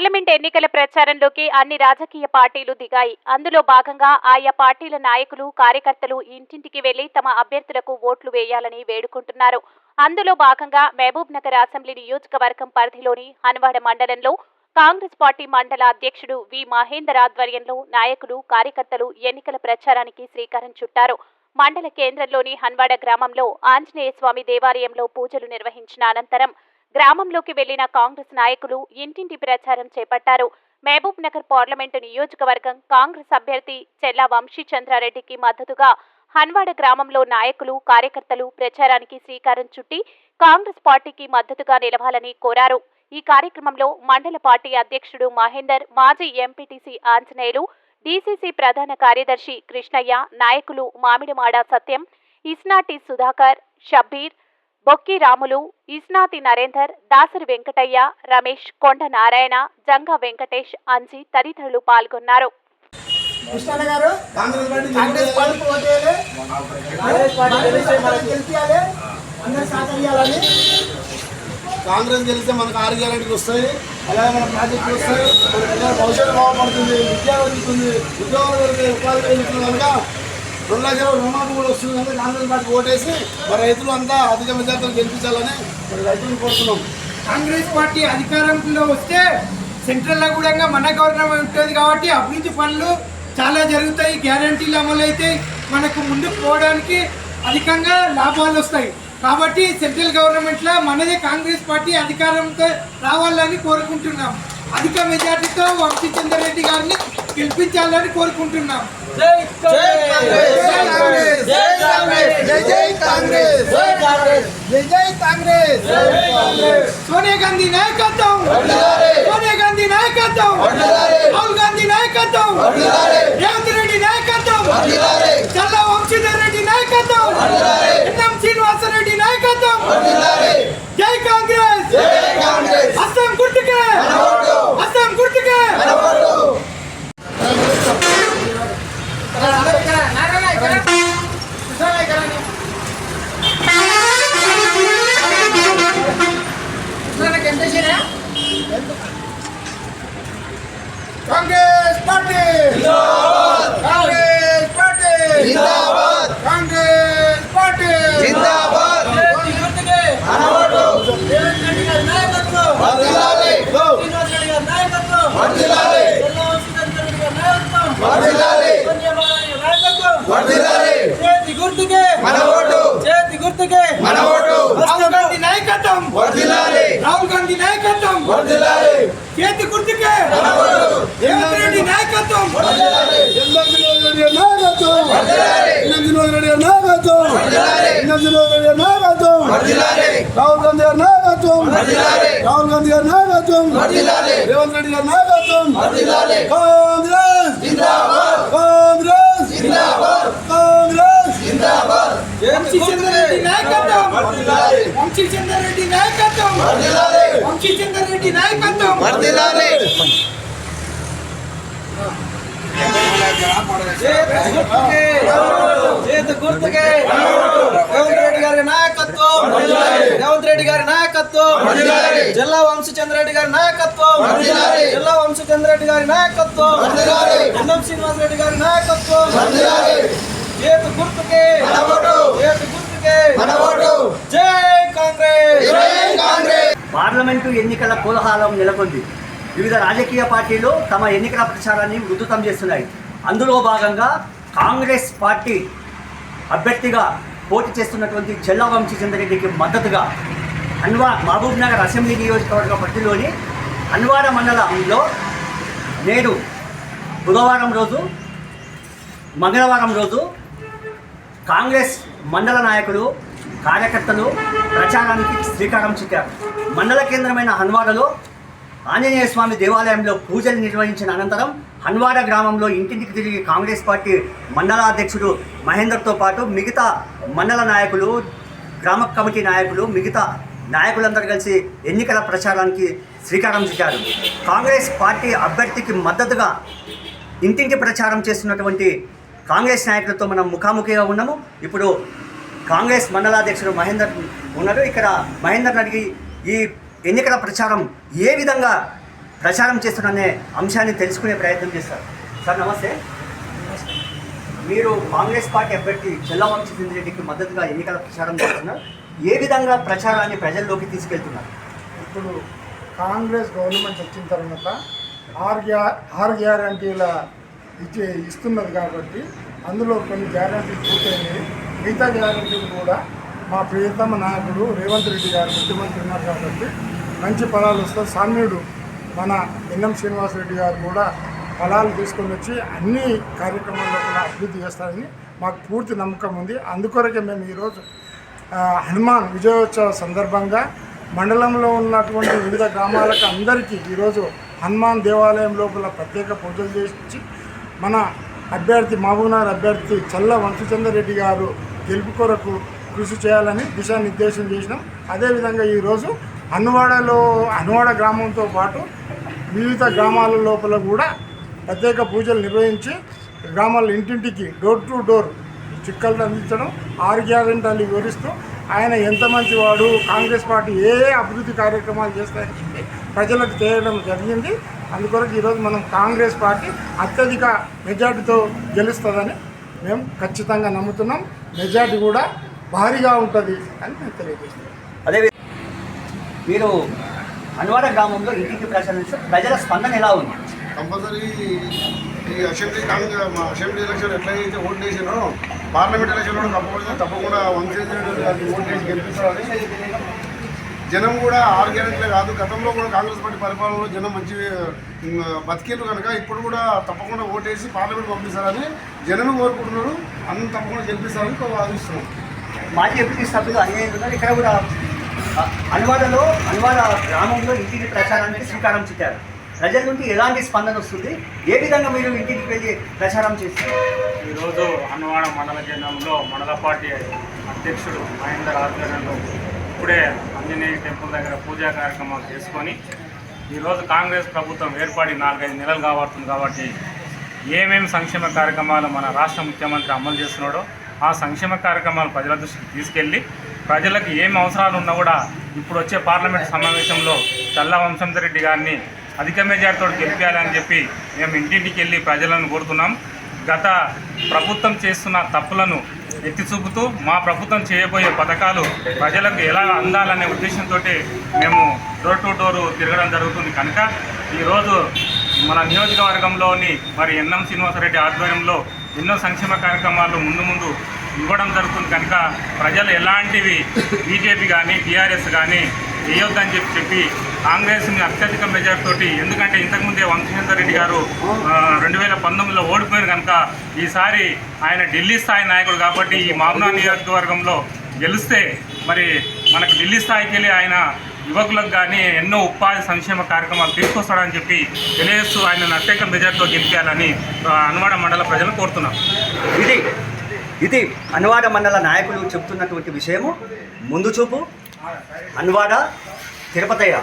Parliament ఎన్నికల ప్రచారంలోకి అన్ని రాజకీయ పార్టీలు దిగాయి. అందులో భాగంగా ఆయా పార్టీల నాయకులు కార్యకర్తలు ఇంటింటికి వెళ్ళి తమ అభ్యర్థులకు ఓట్లు వేయాలని వేడుకుంటున్నారు. అందులో భాగంగా మహబూబ్ నగర్ అసెంబ్లీ నియోజకవర్గం పరిధిలోని హన్వాడ మండలంలో కాంగ్రెస్ పార్టీ మండల అధ్యక్షుడు వి. మహేందర్ ఆధ్వర్యంలో నాయకులు కార్యకర్తలు ఎన్నికల ప్రచారానికి శ్రీకారం చుట్టారు. మండల కేంద్రంలోని హన్వాడ గ్రామంలో ఆంజనేయ స్వామి దేవాలయంలో పూజలు నిర్వహించిన అనంతరం గ్రామంలోకి వెళ్ళిన కాంగ్రెస్ నాయకులు ఇంటింటి ప్రచారం చేపట్టారు. మహబూబ్ నగర్ పార్లమెంటు నియోజకవర్గం కాంగ్రెస్ అభ్యర్థి చెల్లా వంశీ చంద్రారెడ్డికి మద్దతుగా హన్వాడ గ్రామంలో నాయకులు కార్యకర్తలు ప్రచారానికి శ్రీకారం చుట్టి కాంగ్రెస్ పార్టీకి మద్దతుగా నిలవాలని కోరారు. ఈ కార్యక్రమంలో మండల పార్టీ అధ్యక్షుడు మహేందర్ మాజీ ఎంపీటీసీ ఆంజనేయులు డీసీసీ ప్రధాన కార్యదర్శి కృష్ణయ్య నాయకులు మామిడిమాడ సత్యం ఇస్నాటి సుధాకర్ షబ్బీర్ బొక్కి రాములు ఇస్నాతి నరేందర్ దాసరి వెంకటయ్య రమేష్ కొండ నారాయణ జంగా వెంకటేష్ అంజి తదితరులు పాల్గొన్నారు. కాంగ్రెస్ గెలిస్తే మనకి ఆరు గ్యారెంటీలు వస్తాయి. అలాగే మన ప్రాజెక్టులు వస్తాయి. మన భవిష్యత్తు బాగుపడుతుంది. విద్య పెరుగుతుంది ఉద్యోగాలు పెరుగుతాయి ఉపాధి పెరుగుతుంది కనుక రెండు లక్షల రుణమాఫీ కూడా వస్తుంది కనుక కాంగ్రెస్ పార్టీ ఓటేసి మరి రైతులు అంతా అధిక మెజార్టీలు గెలిపించాలని మరి రైతులను కోరుతున్నాం. కాంగ్రెస్ పార్టీ అధికారంలో వస్తే సెంట్రల్లో కూడా మన గవర్నమెంట్ ఉంటుంది కాబట్టి అభివృద్ధి పనులు చాలా జరుగుతాయి గ్యారంటీలు అమలు అవుతాయి. మనకు ముందుకు పోవడానికి అధికంగా లాభాలు వస్తాయి. కాబట్టి సెంట్రల్ గవర్నమెంట్లో మనదే కాంగ్రెస్ పార్టీ అధికారంతో రావాలని కోరుకుంటున్నాం. అధిక మెజార్టీతో వంశీచంద్ర రెడ్డి గారిని గెలిపించాలని కోరుకుంటున్నాం. సోనియా గాంధీ నాయకత్వం! సోనియా గాంధీ నాయకత్వం! రాహుల్ గాంధీ నాయకత్వం! రేవంత్ రెడ్డి నాయకత్వం! చల్ల వంశీధర్ రెడ్డి నాయకత్వం! ఎన్ఎం శ్రీనివాసరెడ్డి నాయకత్వం జై కాంగ్రెస్ అస్సాం గుర్తుకే అస్సాం గుర్తుకే Congress party! Congress party! Congress party! గుర్తుకే! మన ఓటు! చేతి గుర్తుకే! మన ఓటు రాహుల్ గాంధీ నాయకత్వం రాహుల్ గాంధీ నాయకత్వం చేతి గుర్తుకే రేవంత్ రెడ్డి నాయకత్వం రాహుల్ గాంధీ గారి నాయకత్వం రాహుల్ గాంధీ గారి నాయకత్వం రేవంత్ రెడ్డి గారి నాయకత్వం కాంగ్రెస్ కాంగ్రెస్ కాంగ్రెస్ వంశీచంద్ర రెడ్డి నాయకత్వం వంశీచంద్ర రెడ్డి నాయకత్వం వంశీచంద్ర రెడ్డి నాయకత్వం. చేతి గుర్తుకే. రేవంత్ రెడ్డి గారి నాయకత్వం. రేవంత్ రెడ్డి గారి నాయకత్వం. జిల్లా వంశచంద్ర రెడ్డి గారి నాయకత్వం. జిల్లా వంశచంద్ర రెడ్డి గారి నాయకత్వం. ఎన్ఎం శ్రీనివాస్ రెడ్డి గారి నాయకత్వం చేతి గుర్తుకే చేతి గుర్తుకే జై కాంగ్రెస్ పార్లమెంటు ఎన్నికల కోలాహలం నెలకొంది. వివిధ రాజకీయ పార్టీలు తమ ఎన్నికల ప్రచారాన్ని ఉధృతం చేస్తున్నాయి. అందులో భాగంగా కాంగ్రెస్ పార్టీ అభ్యర్థిగా పోటీ చేస్తున్నటువంటి చెల్లా వంశీచంద్రెడ్డికి మద్దతుగా అన్వా మహబూబ్ నగర్ అసెంబ్లీ నియోజకవర్గ పరిధిలోని అన్వార మండలంలో నేడు బుధవారం రోజు మంగళవారం రోజు కాంగ్రెస్ మండల నాయకుడు కార్యకర్తలు ప్రచారానికి శ్రీకారం చుట్టారు. మండల కేంద్రమైన హన్వాడలో ఆంజనేయ స్వామి దేవాలయంలో పూజలు నిర్వహించిన అనంతరం హన్వాడ గ్రామంలో ఇంటింటికి తిరిగి కాంగ్రెస్ పార్టీ మండలాధ్యక్షుడు మహేందర్తో పాటు మిగతా మండల నాయకులు గ్రామ కమిటీ నాయకులు మిగతా నాయకులందరూ కలిసి ఎన్నికల ప్రచారానికి శ్రీకారం చుట్టారు. కాంగ్రెస్ పార్టీ అభ్యర్థికి మద్దతుగా ఇంటింటి ప్రచారం చేస్తున్నటువంటి కాంగ్రెస్ నాయకులతో మనం ముఖాముఖిగా ఉన్నాము. ఇప్పుడు కాంగ్రెస్ మండలాధ్యక్షుడు మహేందర్ ఉన్నారు. ఇక్కడ మహేందర్ అడిగి ఈ ఎన్నికల ప్రచారం ఏ విధంగా ప్రచారం చేస్తున్ననే అంశాన్ని తెలుసుకునే ప్రయత్నం చేస్తారు. సార్ నమస్తే. మీరు కాంగ్రెస్ పార్టీ అభ్యర్థి చెల్లవంశీ రెడ్డికి మద్దతుగా ఎన్నికల ప్రచారం చేస్తున్నారు. ఏ విధంగా ప్రచారాన్ని ప్రజల్లోకి తీసుకెళ్తున్నారు? ఇప్పుడు కాంగ్రెస్ గవర్నమెంట్ వచ్చిన తర్వాత ఆరు గ్యా ఆరు గ్యారంటీల ఇచ్చి ఇస్తున్నది కాబట్టి అందులో కొన్ని గ్యారంటీలు పూర్తయినాయి. మిగతా గ్యారంటీలు కూడా మా ప్రియతమ నాయకుడు రేవంత్ రెడ్డి గారు ముఖ్యమంత్రి ఉన్నారు కాబట్టి మంచి ఫలాలు వస్తాయి. సామ్యుడు మన ఎన్ఎం శ్రీనివాసరెడ్డి గారు కూడా ఫలాలు తీసుకొని వచ్చి అన్ని కార్యక్రమాల్లో కూడా అభివృద్ధి చేస్తారని మాకు పూర్తి నమ్మకం ఉంది. అందుకొరకే మేము ఈరోజు హనుమాన్ విజయోత్సవ సందర్భంగా మండలంలో ఉన్నటువంటి వివిధ గ్రామాలకు అందరికీ ఈరోజు హనుమాన్ దేవాలయం లోపల ప్రత్యేక పూజలు చేసి మన అభ్యర్థి మహబూబ్నగర్ అభ్యర్థి చల్ల వంశచంద్రరెడ్డి గారు గెలుపు కొరకు కృషి చేయాలని దిశానిర్దేశం చేసినాం. అదేవిధంగా ఈరోజు అన్నవాడలో అన్నవాడ గ్రామంతో పాటు వివిధ గ్రామాల లోపల కూడా ప్రత్యేక పూజలు నిర్వహించి గ్రామాల ఇంటింటికి డోర్ టు డోర్ చిక్కలు అందించడం ఆరు గ్యారెంటీలు వివరిస్తూ ఆయన ఎంత మంచివాడు కాంగ్రెస్ పార్టీ ఏ ఏ అభివృద్ధి కార్యక్రమాలు చేస్తాయని చెప్పి ప్రజలకు చేయడం జరిగింది. అందుకొరకు ఈరోజు మనం కాంగ్రెస్ పార్టీ అత్యధిక మెజార్టీతో గెలుస్తుందని మేము ఖచ్చితంగా నమ్ముతున్నాం. మెజార్టీ కూడా భారీగా ఉంటుంది అని మేము తెలియజేస్తున్నాం అదే మీరు అన్వాడ గ్రామంలో చేస్తే ప్రజల స్పందన ఎలా ఉంది? కంపల్సరీ ఈ అసెంబ్లీ కాంగ్రెస్ మా అసెంబ్లీ ఎలక్షన్ ఎట్లయితే ఓట్లు వేసినో పార్లమెంట్ ఎలక్షన్ కూడా తప్పకుండా తప్పకుండా వంశేశ్వర గారికి ఓట్లు వేసి గెలిపిస్తారని జనం కూడా ఆరు గ్యారెంటీలే కాదు గతంలో కూడా కాంగ్రెస్ పార్టీ పరిపాలనలో జనం మంచి బతికేరు కనుక ఇప్పుడు కూడా తప్పకుండా ఓటేసి పార్లమెంట్ పంపిస్తారని జనం కోరుకుంటున్నారు. అందరూ తప్పకుండా గెలిపిస్తారని భావిస్తున్నాం. మాజీ ఎంపీ సభ్యులు అన్యాయం ఉన్నారు ఇక్కడ కూడా అ, అన్వాడలో అన్వాడ గ్రామంలో ఇంటింటి ప్రచారానికి శ్రీకారం చుట్టారు. ప్రజల నుండి ఎలాంటి స్పందన వస్తుంది? ఏ విధంగా మీరు ఇంటికి వెళ్ళి ప్రచారం చేస్తారు? ఈరోజు అన్నవాడ మండల కేంద్రంలో మండల పార్టీ అధ్యక్షుడు మహేందర్ ఆధ్వర్యంలో ఇప్పుడే ఆంజనేయ టెంపుల్ దగ్గర పూజా కార్యక్రమాలు చేసుకొని ఈరోజు కాంగ్రెస్ ప్రభుత్వం ఏర్పడి నాలుగైదు నెలలు కాబడుతుంది కాబట్టి ఏమేమి సంక్షేమ కార్యక్రమాలు మన రాష్ట్ర ముఖ్యమంత్రి అమలు చేస్తున్నాడో ఆ సంక్షేమ కార్యక్రమాలు ప్రజల దృష్టికి తీసుకెళ్ళి ప్రజలకు ఏం అవసరాలు ఉన్నా కూడా ఇప్పుడు వచ్చే పార్లమెంట్ సమావేశంలో చల్లా వంశంధర్ రెడ్డి గారిని అధిక మెజార్టీతో గెలిపించాలని చెప్పి మేము ఇంటింటికి వెళ్ళి ప్రజలను కోరుతున్నాం. గత ప్రభుత్వం చేస్తున్న తప్పులను ఎత్తి చూపుతూ మా ప్రభుత్వం చేయబోయే పథకాలు ప్రజలకు ఎలా అందాలనే ఉద్దేశంతో మేము డోర్ టు డోర్ తిరగడం జరుగుతుంది. కనుక ఈరోజు మన నియోజకవర్గంలోని మరి ఎన్ఎం శ్రీనివాసరెడ్డి ఆధ్వర్యంలో ఎన్నో సంక్షేమ కార్యక్రమాలు ముందు ముందు ఇవ్వడం జరుగుతుంది. కనుక ప్రజలు ఎలాంటివి బీజేపీ కానీ టీఆర్ఎస్ కానీ వేయొద్దని చెప్పి చెప్పి కాంగ్రెస్ని అత్యధిక మెజార్టీ తోటి ఎందుకంటే ఇంతకుముందే వంశేందర్ రెడ్డి గారు రెండు వేల పంతొమ్మిదిలో ఓడిపోయారు కనుక ఈసారి ఆయన ఢిల్లీ స్థాయి నాయకుడు కాబట్టి ఈ మామూలు నియోజకవర్గంలో గెలిస్తే మరి మనకు ఢిల్లీ స్థాయికి వెళ్ళి ఆయన యువకులకు కానీ ఎన్నో ఉపాధి సంక్షేమ కార్యక్రమాలు తీసుకొస్తాడని చెప్పి తెలియజేస్తూ ఆయన అత్యధిక మెజార్టీతో గెలిపించాలని అనువాడ మండల ప్రజలు కోరుతున్నాం ఇది ఇది అనువాడ మండల నాయకులు చెప్తున్నటువంటి విషయము. ముందు చూపు అనువాడ తిరుపతయ్య.